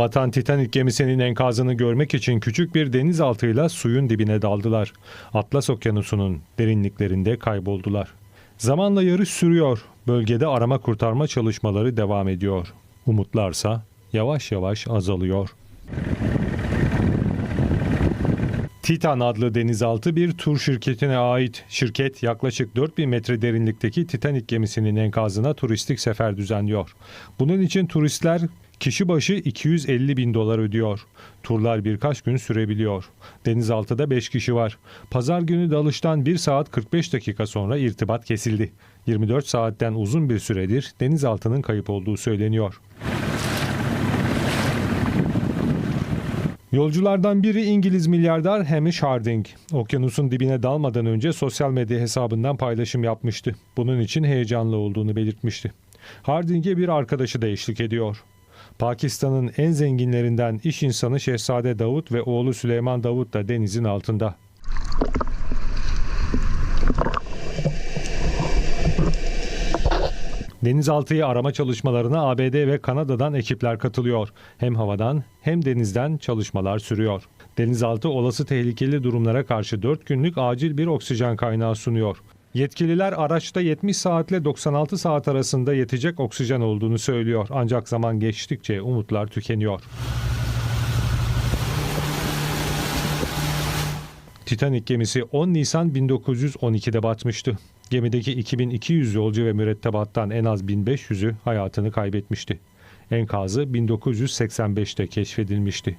Batan Titanic gemisinin enkazını görmek için küçük bir denizaltıyla suyun dibine daldılar. Atlas Okyanusu'nun derinliklerinde kayboldular. Zamanla yarış sürüyor. Bölgede arama kurtarma çalışmaları devam ediyor. Umutlarsa yavaş yavaş azalıyor. Titan adlı denizaltı bir tur şirketine ait. Şirket yaklaşık 4000 metre derinlikteki Titanic gemisinin enkazına turistik sefer düzenliyor. Bunun için turistler kişi başı 250 bin dolar ödüyor. Turlar birkaç gün sürebiliyor. Denizaltıda 5 kişi var. Pazar günü dalıştan 1 saat 45 dakika sonra irtibat kesildi. 24 saatten uzun bir süredir denizaltının kayıp olduğu söyleniyor. Yolculardan biri İngiliz milyarder Hamish Harding. Okyanusun dibine dalmadan önce sosyal medya hesabından paylaşım yapmıştı. Bunun için heyecanlı olduğunu belirtmişti. Harding'e bir arkadaşı da eşlik ediyor. Pakistan'ın en zenginlerinden iş insanı Şehzade Davut ve oğlu Süleyman Davut da denizin altında. Denizaltıyı arama çalışmalarına ABD ve Kanada'dan ekipler katılıyor. Hem havadan hem denizden çalışmalar sürüyor. Denizaltı olası tehlikeli durumlara karşı 4 günlük acil bir oksijen kaynağı sunuyor. Yetkililer araçta 70 saatle 96 saat arasında yetecek oksijen olduğunu söylüyor. Ancak zaman geçtikçe umutlar tükeniyor. Titanic gemisi 10 Nisan 1912'de batmıştı. Gemideki 2200 yolcu ve mürettebattan en az 1500'ü hayatını kaybetmişti. Enkazı 1985'te keşfedilmişti.